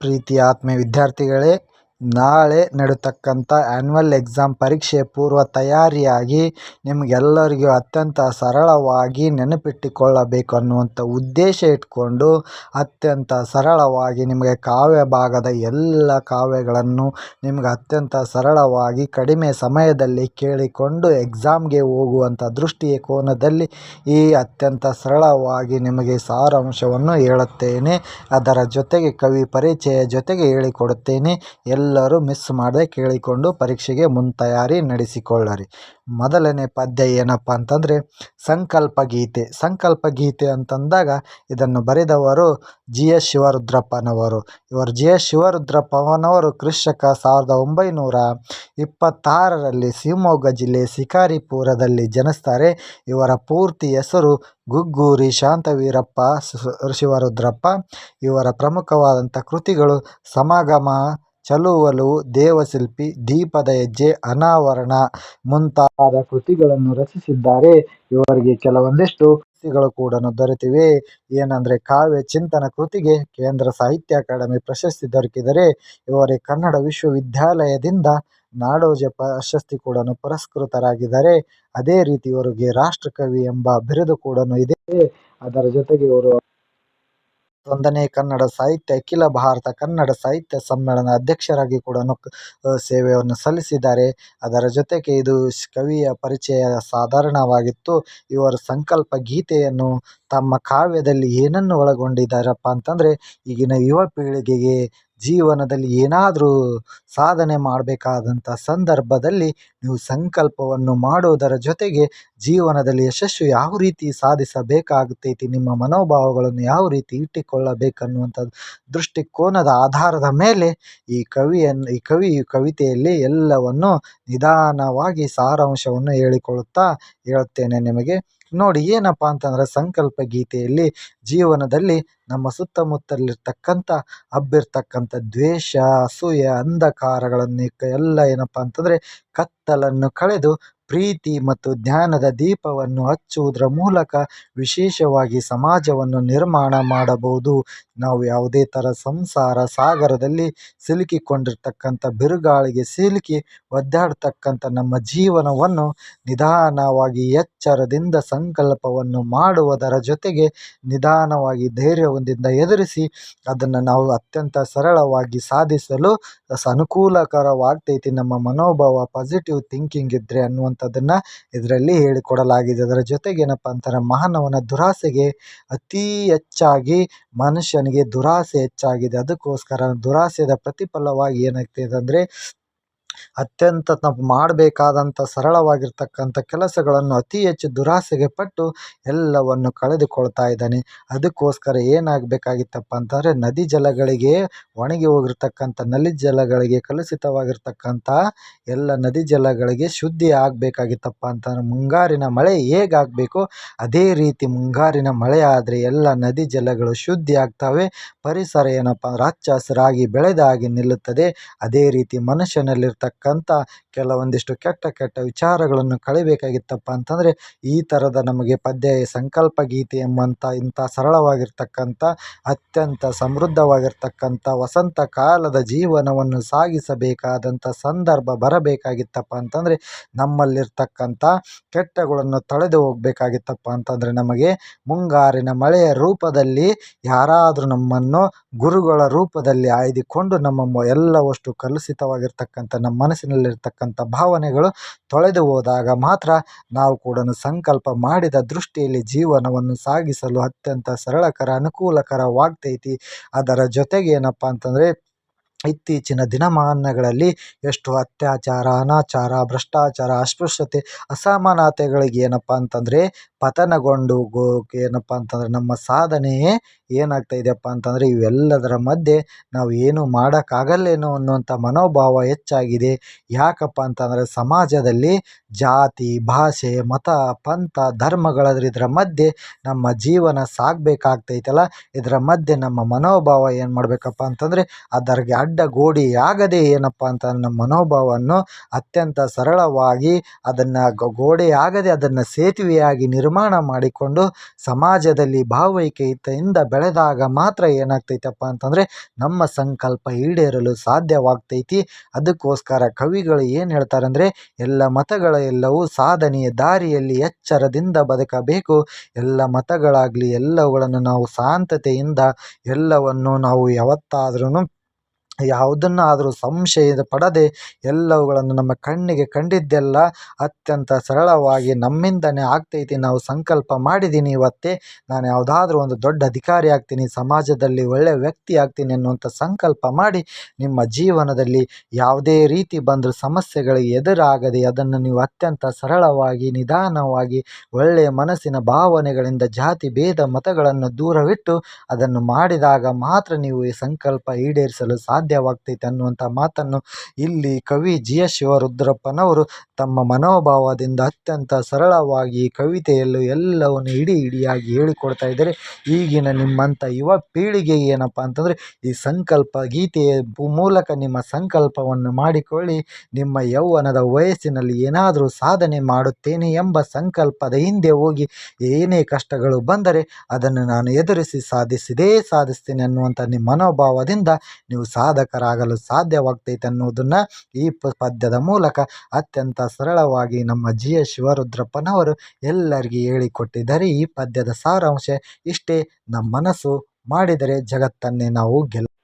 ಪ್ರೀತಿಯ ಆತ್ಮೀಯ ವಿದ್ಯಾರ್ಥಿಗಳೇ ನಾಳೆ ನಡೆಯತಕ್ಕಂಥ ಆ್ಯನ್ಯುವಲ್ ಎಕ್ಸಾಮ್ ಪರೀಕ್ಷೆ ಪೂರ್ವ ತಯಾರಿಯಾಗಿ ನಿಮಗೆಲ್ಲರಿಗೂ ಅತ್ಯಂತ ಸರಳವಾಗಿ ನೆನಪಿಟ್ಟುಕೊಳ್ಳಬೇಕು ಅನ್ನುವಂಥ ಉದ್ದೇಶ ಇಟ್ಕೊಂಡು ಅತ್ಯಂತ ಸರಳವಾಗಿ ನಿಮಗೆ ಕಾವ್ಯ ಭಾಗದ ಎಲ್ಲ ಕಾವ್ಯಗಳನ್ನು ನಿಮ್ಗೆ ಅತ್ಯಂತ ಸರಳವಾಗಿ ಕಡಿಮೆ ಸಮಯದಲ್ಲಿ ಕೇಳಿಕೊಂಡು ಎಕ್ಸಾಮ್ಗೆ ಹೋಗುವಂಥ ದೃಷ್ಟಿಯ ಕೋನದಲ್ಲಿ ಈ ಅತ್ಯಂತ ಸರಳವಾಗಿ ನಿಮಗೆ ಸಾರಾಂಶವನ್ನು ಹೇಳುತ್ತೇನೆ. ಅದರ ಜೊತೆಗೆ ಕವಿ ಪರಿಚಯ ಜೊತೆಗೆ ಹೇಳಿಕೊಡುತ್ತೇನೆ. ಎಲ್ಲರೂ ಮಿಸ್ ಮಾಡದೆ ಕೇಳಿಕೊಂಡು ಪರೀಕ್ಷೆಗೆ ಮುಂತಯಾರಿ ನಡೆಸಿಕೊಳ್ಳರಿ. ಮೊದಲನೇ ಪದ್ಯ ಏನಪ್ಪ ಅಂತಂದರೆ, ಸಂಕಲ್ಪ ಗೀತೆ. ಸಂಕಲ್ಪ ಗೀತೆ ಅಂತಂದಾಗ ಇದನ್ನು ಬರೆದವರು ಜಿ ಎಸ್ ಶಿವರುದ್ರಪ್ಪನವರು. ಇವರು ಜಿ ಎಸ್ ಶಿವರುದ್ರಪ್ಪನವರು ಕ್ರಿಶಕ ಸಾವಿರದ ಒಂಬೈನೂರ ಇಪ್ಪತ್ತಾರರಲ್ಲಿ ಶಿವಮೊಗ್ಗ ಜಿಲ್ಲೆ ಶಿಕಾರಿಪುರದಲ್ಲಿ ಜನಿಸ್ತಾರೆ. ಇವರ ಪೂರ್ತಿ ಹೆಸರು ಗುಗ್ಗೂರಿ ಶಾಂತವೀರಪ್ಪ ಶಿವರುದ್ರಪ್ಪ. ಇವರ ಪ್ರಮುಖವಾದಂಥ ಕೃತಿಗಳು ಸಮಗಮ ಚಳುವಳು ದೇವಶಿಲ್ಪಿ, ದೀಪದ ಹೆಜ್ಜೆ, ಅನಾವರಣ ಮುಂತಾದ ಕೃತಿಗಳನ್ನು ರಚಿಸಿದ್ದಾರೆ. ಇವರಿಗೆ ಕೆಲವೊಂದಿಷ್ಟು ಕೃತಿಗಳು ಕೂಡ ದೊರೆತಿವೆ. ಏನಂದ್ರೆ ಕಾವ್ಯ ಚಿಂತನ ಕೃತಿಗೆ ಕೇಂದ್ರ ಸಾಹಿತ್ಯ ಅಕಾಡೆಮಿ ಪ್ರಶಸ್ತಿ ದೊರಕಿದರೆ ಇವರೇ ಕನ್ನಡ ವಿಶ್ವವಿದ್ಯಾಲಯದಿಂದ ನಾಡೋಜ ಪ್ರಶಸ್ತಿ ಕೂಡ ಪುರಸ್ಕೃತರಾಗಿದ್ದಾರೆ. ಅದೇ ರೀತಿ ಇವರಿಗೆ ರಾಷ್ಟ್ರಕವಿ ಎಂಬ ಬಿರುದು ಕೂಡ ಇದೆ. ಅದರ ಜೊತೆಗೆ ಇವರು ಒಂದನೇ ಕನ್ನಡ ಸಾಹಿತ್ಯ, ಅಖಿಲ ಭಾರತ ಕನ್ನಡ ಸಾಹಿತ್ಯ ಸಮ್ಮೇಳನ ಅಧ್ಯಕ್ಷರಾಗಿ ಕೂಡ ಸೇವೆಯನ್ನು ಸಲ್ಲಿಸಿದ್ದಾರೆ. ಅದರ ಜೊತೆಗೆ ಇದು ಕವಿಯ ಪರಿಚಯ ಸಾಧಾರಣವಾಗಿತ್ತು. ಇವರ ಸಂಕಲ್ಪ ಗೀತೆಯನ್ನು ತಮ್ಮ ಕಾವ್ಯದಲ್ಲಿ ಏನನ್ನು ಒಳಗೊಂಡಿದ್ದಾರಪ್ಪ ಅಂತಂದರೆ, ಈಗಿನ ಯುವ ಪೀಳಿಗೆಗೆ ಜೀವನದಲ್ಲಿ ಏನಾದರೂ ಸಾಧನೆ ಮಾಡಬೇಕಾದಂಥ ಸಂದರ್ಭದಲ್ಲಿ ನೀವು ಸಂಕಲ್ಪವನ್ನು ಮಾಡುವುದರ ಜೊತೆಗೆ ಜೀವನದಲ್ಲಿ ಯಶಸ್ಸು ಯಾವ ರೀತಿ ಸಾಧಿಸಬೇಕಾಗುತ್ತೈತಿ ನಿಮ್ಮ ಮನೋಭಾವಗಳನ್ನು ಯಾವ ರೀತಿ ಇಟ್ಟುಕೊಳ್ಳಬೇಕನ್ನುವಂಥ ದೃಷ್ಟಿಕೋನದ ಆಧಾರದ ಮೇಲೆ ಈ ಕವಿಯನ್ನು ಈ ಕವಿ, ಕವಿತೆಯಲ್ಲಿ ಎಲ್ಲವನ್ನು ನಿಧಾನವಾಗಿ ಸಾರಾಂಶವನ್ನು ಹೇಳಿಕೊಳ್ಳುತ್ತಾ ಹೇಳುತ್ತೇನೆ ನಿಮಗೆ. ನೋಡಿ ಏನಪ್ಪ ಅಂತಂದರೆ ಸಂಕಲ್ಪ ಗೀತೆಯಲ್ಲಿ ಜೀವನದಲ್ಲಿ ನಮ್ಮ ಸುತ್ತಮುತ್ತಲಿರ್ತಕ್ಕಂಥ ಹಬ್ಬಿರ್ತಕ್ಕಂಥ ದ್ವೇಷ, ಅಸೂಯೆ ಅಂಧಕಾರಗಳನ್ನು ಎಲ್ಲ ಏನಪ್ಪ ಅಂತಂದರೆ ಕತ್ತಲನ್ನು ಕಳೆದು ಪ್ರೀತಿ ಮತ್ತು ಜ್ಞಾನದ ದೀಪವನ್ನು ಹಚ್ಚುವುದರ ಮೂಲಕ ವಿಶೇಷವಾಗಿ ಸಮಾಜವನ್ನು ನಿರ್ಮಾಣ ಮಾಡಬಹುದು. ನಾವು ಯಾವುದೇ ಥರ ಸಂಸಾರ ಸಾಗರದಲ್ಲಿ ಸಿಲುಕಿಕೊಂಡಿರ್ತಕ್ಕಂಥ ಬಿರುಗಾಳಿಗೆ ಸಿಲುಕಿ ಒದ್ದಾಡ್ತಕ್ಕಂಥ ನಮ್ಮ ಜೀವನವನ್ನು ನಿಧಾನವಾಗಿ ಎಚ್ಚರದಿಂದ ಸಂಕಲ್ಪವನ್ನು ಮಾಡುವುದರ ಜೊತೆಗೆ ನಿಧಾನವಾಗಿ ಧೈರ್ಯದಿಂದ ಎದುರಿಸಿ ಅದನ್ನು ನಾವು ಅತ್ಯಂತ ಸರಳವಾಗಿ ಸಾಧಿಸಲು ಅನುಕೂಲಕರವಾಗ್ತೈತಿ. ನಮ್ಮ ಮನೋಭಾವ ಪಾಸಿಟಿವ್ ಥಿಂಕಿಂಗ್ ಇದ್ದರೆ ಅನ್ನುವಂಥದ್ದನ್ನು ಇದರಲ್ಲಿ ಹೇಳಿಕೊಡಲಾಗಿದೆ. ಅದರ ಜೊತೆಗೆ ಏನಪ್ಪ ಅಂತಾರೆ ಮಾನವನ ದುರಾಸೆಗೆ ಅತೀ ಹೆಚ್ಚಾಗಿ ಮನುಷ್ಯನಿಗೆ ದುರಾಸೆ ಹೆಚ್ಚಾಗಿದೆ. ಅದಕ್ಕೋಸ್ಕರ ದುರಾಸೆಯ ಪ್ರತಿಫಲವಾಗಿ ಏನಾಗ್ತಿದೆ ಅಂದರೆ ಅತ್ಯಂತ ನಾವು ಮಾಡಬೇಕಾದಂಥ ಸರಳವಾಗಿರ್ತಕ್ಕಂಥ ಕೆಲಸಗಳನ್ನು ಅತಿ ಹೆಚ್ಚು ದುರಾಸೆಗೆ ಪಟ್ಟು ಎಲ್ಲವನ್ನು ಕಳೆದುಕೊಳ್ತಾ ಇದ್ದಾನೆ. ಅದಕ್ಕೋಸ್ಕರ ಏನಾಗಬೇಕಾಗಿತ್ತಪ್ಪ ಅಂತಂದರೆ ನದಿ ಜಲಗಳಿಗೆ, ಒಣಗಿ ಹೋಗಿರ್ತಕ್ಕಂಥ ನಲ್ಲಿ ಜಲಗಳಿಗೆ ಕಲುಷಿತವಾಗಿರ್ತಕ್ಕಂಥ ಎಲ್ಲ ನದಿ ಜಲಗಳಿಗೆ ಶುದ್ಧಿ ಆಗಬೇಕಾಗಿತ್ತಪ್ಪ ಅಂತಂದರೆ ಮುಂಗಾರಿನ ಮಳೆ ಹೇಗಾಗಬೇಕು ಅದೇ ರೀತಿ ಮುಂಗಾರಿನ ಮಳೆ ಆದರೆ ಎಲ್ಲ ನದಿ ಜಲಗಳು ಶುದ್ಧಿ ಆಗ್ತವೆ. ಪರಿಸರ ಏನಪ್ಪ ಅಂದ್ರೆ ಹಚ್ಚ ಹಸಿರಾಗಿ ಬೆಳೆದಾಗಿ ನಿಲ್ಲುತ್ತದೆ. ಅದೇ ರೀತಿ ಮನುಷ್ಯನಲ್ಲಿರ್ತಕ್ಕಂಥ ಕೆಲವೊಂದಿಷ್ಟು ಕೆಟ್ಟ ಕೆಟ್ಟ ವಿಚಾರಗಳನ್ನು ಕಳಿಬೇಕಾಗಿತ್ತಪ್ಪ ಅಂತಂದರೆ, ಈ ಥರದ ನಮಗೆ ಪದ್ಯ, ಸಂಕಲ್ಪ, ಗೀತೆ ಎಂಬಂಥ ಇಂಥ ಸರಳವಾಗಿರ್ತಕ್ಕಂಥ, ಅತ್ಯಂತ ಸಮೃದ್ಧವಾಗಿರ್ತಕ್ಕಂಥ, ವಸಂತ ಕಾಲದ ಜೀವನವನ್ನು ಸಾಗಿಸಬೇಕಾದಂಥ ಸಂದರ್ಭ ಬರಬೇಕಾಗಿತ್ತಪ್ಪ ಅಂತಂದರೆ, ನಮ್ಮಲ್ಲಿರ್ತಕ್ಕಂಥ ಕೆಟ್ಟಗಳನ್ನು ತಳೆದು ಹೋಗಬೇಕಾಗಿತ್ತಪ್ಪ ಅಂತಂದರೆ ನಮಗೆ ಮುಂಗಾರಿನ ಮಳೆಯ ರೂಪದಲ್ಲಿ ಯಾರಾದರೂ ನಮ್ಮನ್ನು ಗುರುಗಳ ರೂಪದಲ್ಲಿ ಆಯ್ದುಕೊಂಡು ನಮ್ಮ ಎಲ್ಲವಷ್ಟು ಕಲುಷಿತವಾಗಿರ್ತಕ್ಕಂಥ, ನಮ್ಮ ಮನಸ್ಸಿನಲ್ಲಿರ್ತಕ್ಕಂಥ ಭಾವನೆಗಳು ತೊಳೆದು ಹೋದಾಗ ಮಾತ್ರ ನಾವು ಕೂಡ ಸಂಕಲ್ಪ ಮಾಡಿದ ದೃಷ್ಟಿಯಲ್ಲಿ ಜೀವನವನ್ನು ಸಾಗಿಸಲು ಅತ್ಯಂತ ಸರಳಕರ ಅನುಕೂಲಕರವಾಗ್ತೈತಿ ಅದರ ಜೊತೆಗೆ ಏನಪ್ಪ ಅಂತಂದರೆ, ಇತ್ತೀಚಿನ ದಿನಮಾನಗಳಲ್ಲಿ ಎಷ್ಟು ಅತ್ಯಾಚಾರ, ಅನಾಚಾರ, ಭ್ರಷ್ಟಾಚಾರ, ಅಸ್ಪೃಶ್ಯತೆ, ಅಸಮಾನತೆಗಳಿಗೆ ಏನಪ್ಪ ಅಂತಂದರೆ, ಪತನಗೊಂಡು ಗೋ, ಏನಪ್ಪ ಅಂತಂದರೆ ನಮ್ಮ ಸಾಧನೆಯೇ ಏನಾಗ್ತಾ ಇದೆಯಪ್ಪ ಅಂತಂದರೆ ಇವೆಲ್ಲದರ ಮಧ್ಯೆ ನಾವು ಏನು ಮಾಡೋಕ್ಕಾಗಲ್ಲೇನೋ ಅನ್ನುವಂಥ ಮನೋಭಾವ ಹೆಚ್ಚಾಗಿದೆ. ಯಾಕಪ್ಪ ಅಂತಂದರೆ ಸಮಾಜದಲ್ಲಿ ಜಾತಿ, ಭಾಷೆ, ಮತ, ಪಂಥ ಧರ್ಮಗಳ ಇದರ ಮಧ್ಯೆ ನಮ್ಮ ಜೀವನ ಸಾಗಬೇಕಾಗ್ತೈತಲ್ಲ. ಇದರ ಮಧ್ಯೆ ನಮ್ಮ ಮನೋಭಾವ ಏನು ಮಾಡಬೇಕಪ್ಪ ಅಂತಂದರೆ ಅದರಿಗೆ ಅಡ್ಡಗೋಡೆಯಾಗದೆ ಏನಪ್ಪ ಅಂತ ನಮ್ಮ ಮನೋಭಾವವನ್ನು ಅತ್ಯಂತ ಸರಳವಾಗಿ ಅದನ್ನು ಗೋಡೆಯಾಗದೆ ಅದನ್ನು ಸೇತುವೆಯಾಗಿ ನಿರ್ಮಾಣ ಮಾಡಿಕೊಂಡು ಸಮಾಜದಲ್ಲಿ ಭಾವೈಕ್ಯತೆಯಿಂದ ಬೆಳೆದಾಗ ಮಾತ್ರ ಏನಾಗ್ತೈತಪ್ಪ ಅಂತಂದರೆ ನಮ್ಮ ಸಂಕಲ್ಪ ಈಡೇರಲು ಸಾಧ್ಯವಾಗ್ತೈತಿ. ಅದಕ್ಕೋಸ್ಕರ ಕವಿಗಳು ಏನು ಹೇಳ್ತಾರೆ ಅಂದರೆ ಎಲ್ಲ ಮತಗಳ ಎಲ್ಲವೂ ಸಾಧನೆಯ ದಾರಿಯಲ್ಲಿ ಎಚ್ಚರದಿಂದ ಬದುಕಬೇಕು. ಎಲ್ಲ ಮತಗಳಾಗಲಿ ಎಲ್ಲವುಗಳನ್ನು ನಾವು ಶಾಂತತೆಯಿಂದ, ಎಲ್ಲವನ್ನು ನಾವು ಯಾವತ್ತಾದ್ರೂ ಯಾವುದನ್ನಾದರೂ ಸಂಶಯ ಪಡದೆ ಎಲ್ಲವುಗಳನ್ನು ನಮ್ಮ ಕಣ್ಣಿಗೆ ಕಂಡಿದ್ದೆಲ್ಲ ಅತ್ಯಂತ ಸರಳವಾಗಿ ನಮ್ಮಿಂದನೇ ಆಗ್ತೈತಿ. ನಾವು ಸಂಕಲ್ಪ ಮಾಡಿದ್ದೀನಿ ಇವತ್ತೇ. ನಾನು ಯಾವುದಾದ್ರೂ ಒಂದು ದೊಡ್ಡ ಅಧಿಕಾರಿ ಆಗ್ತೀನಿ, ಸಮಾಜದಲ್ಲಿ ಒಳ್ಳೆಯ ವ್ಯಕ್ತಿ ಆಗ್ತೀನಿ ಅನ್ನುವಂಥ ಸಂಕಲ್ಪ ಮಾಡಿ ನಿಮ್ಮ ಜೀವನದಲ್ಲಿ ಯಾವುದೇ ರೀತಿ ಬಂದರೂ ಸಮಸ್ಯೆಗಳಿಗೆ ಎದುರಾಗದೆ ಅದನ್ನು ನೀವು ಅತ್ಯಂತ ಸರಳವಾಗಿ, ನಿಧಾನವಾಗಿ ಒಳ್ಳೆಯ ಮನಸ್ಸಿನ ಭಾವನೆಗಳಿಂದ ಜಾತಿ, ಭೇದ ಮತಗಳನ್ನು ದೂರವಿಟ್ಟು ಅದನ್ನು ಮಾಡಿದಾಗ ಮಾತ್ರ ನೀವು ಈ ಸಂಕಲ್ಪ ಈಡೇರಿಸಲು ಸಾಧ್ಯವಾಗ್ತೈತೆ ಅನ್ನುವಂಥ ಮಾತನ್ನು ಇಲ್ಲಿ ಕವಿ ಜಿ ಎಸ್ ಶಿವರುದ್ರಪ್ಪನವರು ತಮ್ಮ ಮನೋಭಾವದಿಂದ ಅತ್ಯಂತ ಸರಳವಾಗಿ ಕವಿತೆಯಲ್ಲೂ ಎಲ್ಲವನ್ನು ಇಡೀ ಇಡಿಯಾಗಿ ಹೇಳಿಕೊಡ್ತಾ ಇದ್ದಾರೆ. ಈಗಿನ ನಿಮ್ಮಂಥ ಯುವ ಪೀಳಿಗೆ ಏನಪ್ಪ ಅಂತಂದರೆ ಈ ಸಂಕಲ್ಪ ಗೀತೆಯ ಮೂಲಕ ನಿಮ್ಮ ಸಂಕಲ್ಪವನ್ನು ಮಾಡಿಕೊಳ್ಳಿ, ನಿಮ್ಮ ಯೌವನದ ವಯಸ್ಸಿನಲ್ಲಿ ಏನಾದರೂ ಸಾಧನೆ ಮಾಡುತ್ತೇನೆ ಎಂಬ ಸಂಕಲ್ಪದ ಹಿಂದೆ ಹೋಗಿ ಏನೇ ಕಷ್ಟಗಳು ಬಂದರೆ ಅದನ್ನು ನಾನು ಎದುರಿಸಿ ಸಾಧಿಸಿದೇ ಸಾಧಿಸ್ತೇನೆ ಅನ್ನುವಂಥ ನಿಮ್ಮ ಮನೋಭಾವದಿಂದ ನೀವು ಸಾಧಕರಾಗಲು ಸಾಧ್ಯವಾಗ್ತೈತೆ ಅನ್ನೋದನ್ನು ಈ ಪದ್ಯದ ಮೂಲಕ ಅತ್ಯಂತ ಸರಳವಾಗಿ ನಮ್ಮ ಜಿ ಎಸ್ ಶಿವರುದ್ರಪ್ಪನವರು ಎಲ್ಲರಿಗೂ ಹೇಳಿಕೊಟ್ಟಿದ್ದಾರೆ. ಈ ಪದ್ಯದ ಸಾರಾಂಶ ಇಷ್ಟೇ. ನಮ್ಮ ಮನಸ್ಸು ಮಾಡಿದರೆ ಜಗತ್ತನ್ನೇ ನಾವು ಗೆಲ್ಲ